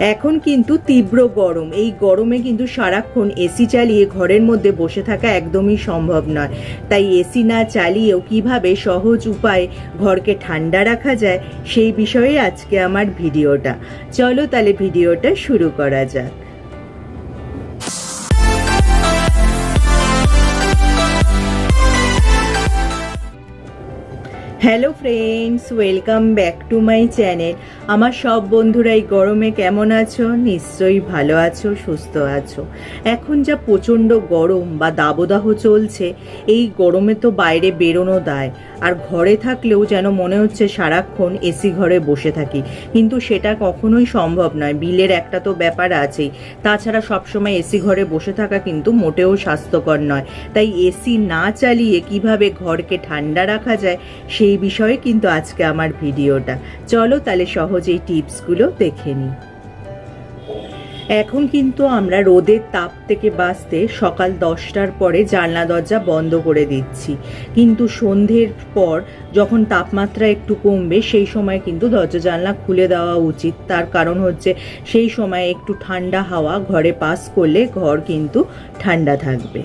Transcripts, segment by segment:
এখন কিন্তু তীব্র গরম। এই গরমে কিন্তু সারাক্ষণ এসি চালিয়ে ঘরের মধ্যে বসে থাকা একদমই সম্ভব নয়। তাই এসি না চালিয়েও কীভাবে সহজ উপায়ে ঘরকে ঠান্ডা রাখা যায়, সেই বিষয়ে আজকে আমার ভিডিওটা। চলো তাহলে ভিডিওটা শুরু করা যাক। Hello friends welcome back to my channel আমার সব বন্ধুরা এই গরমে কেমন আছো? নিশ্চয়ই ভালো আছো, সুস্থ আছো। এখন যা প্রচণ্ড গরম বা দাবদাহ চলছে, এই গরমে তো বাইরে বেরোনো দায়। আর ঘরে থাকলেও যেন মনে হচ্ছে সারাক্ষণ এসি ঘরে বসে থাকি। কিন্তু সেটা কখনোই সম্ভব নয়। বিলের একটা তো ব্যাপার আছেই। তাছাড়া সবসময় এসি ঘরে বসে থাকা কিন্তু মোটেও স্বাস্থ্যকর নয়। তাই এসি না চালিয়ে কীভাবে ঘরকে ঠান্ডা রাখা যায়, সেই বিষয়ে কিন্তু আজকে আমার ভিডিওটা। চলো তাহলে সহজেই টিপসগুলো দেখে নিই। এখন কিন্তু আমরা রোদের তাপ থেকে বাঁচতে সকাল দশটার পরে জানলা দরজা বন্ধ করে দিচ্ছি। কিন্তু সন্ধ্যের পর যখন তাপমাত্রা একটু কমবে, সেই সময় কিন্তু দরজা জানলা খুলে দেওয়া উচিত। তার কারণ হচ্ছে সেই সময় একটু ঠান্ডা হাওয়া ঘরে পাস করলে ঘর কিন্তু ঠান্ডা থাকবে।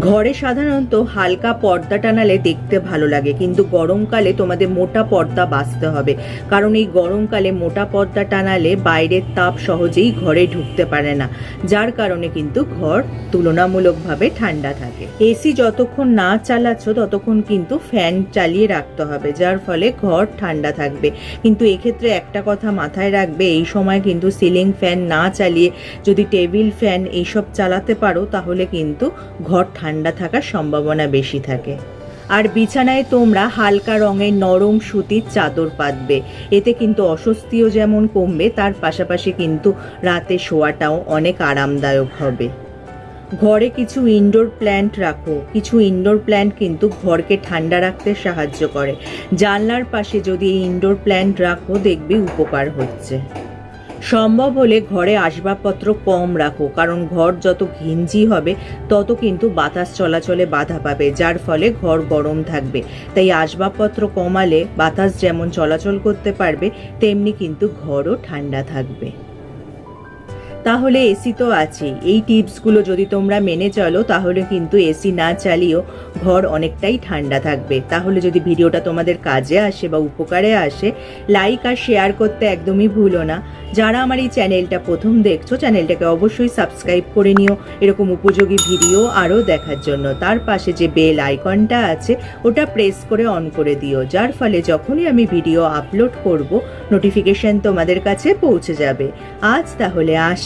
ঘরে সাধারণত হালকা পর্দা টানালে দেখতে ভালো লাগে, কিন্তু গরমকালে তোমাদের মোটা পর্দা বাঁচতে হবে। কারণ এই গরমকালে মোটা পর্দা টানালে বাইরের তাপ সহজেই ঘরে ঢুকতে পারে না, যার কারণে কিন্তু ঘর তুলনামূলকভাবে ঠান্ডা থাকে। এসি যতক্ষণ না চালাচ্ছ, ততক্ষণ কিন্তু ফ্যান চালিয়ে রাখতে হবে, যার ফলে ঘর ঠান্ডা থাকবে। কিন্তু এক্ষেত্রে একটা কথা মাথায় রাখবে, এই সময় কিন্তু সিলিং ফ্যান না চালিয়ে যদি টেবিল ফ্যান এইসব চালাতে পারো, তাহলে কিন্তু ঘর ঠান্ডা থাকার সম্ভাবনা বেশি থাকে। আর বিছানায় তোমরা হালকা রঙের নরম সুতির চাদর পাতবে। এতে কিন্তু অস্বস্তিও যেমন কমবে, তার পাশাপাশি কিন্তু রাতে শোয়াটাও অনেক আরামদায়ক হবে। ঘরে কিছু ইনডোর প্ল্যান্ট রাখো। কিছু ইনডোর প্ল্যান্ট কিন্তু ঘরকে ঠান্ডা রাখতে সাহায্য করে। জানলার পাশে যদি ইনডোর প্ল্যান্ট রাখো, দেখবে উপকার হচ্ছে। সম্ভব হলে ঘরে আসবাবপত্র কম রাখো, কারণ ঘর যত ঘিঞ্জি হবে, তত কিন্তু বাতাস চলাচলে বাধা পাবে, যার ফলে ঘর গরম থাকবে। তাই আসবাবপত্র কমালে বাতাস যেমন চলাচল করতে পারবে, তেমনি কিন্তু ঘরও ঠান্ডা থাকবে। তাহলে এসি তো আছেই এই টিপসগুলো যদি তোমরা মেনে চলো, তাহলে কিন্তু এসি না চালিয়েও ঘর অনেকটাই ঠান্ডা থাকবে। তাহলে যদি ভিডিওটা তোমাদের কাজে আসে বা উপকারে আসে লাইক আর শেয়ার করতে একদমই ভুলো না। যারা আমার এই চ্যানেলটা প্রথম দেখছ, চ্যানেলটাকে অবশ্যই সাবস্ক্রাইব করে নিও। এরকম উপযোগী ভিডিও আরও দেখার জন্য। তার পাশে যে বেল আইকনটা আছে, ওটা প্রেস করে অন করে দিও। যার ফলে যখনই আমি ভিডিও আপলোড করব নোটিফিকেশান তোমাদের কাছে পৌঁছে যাবে। আজ তাহলে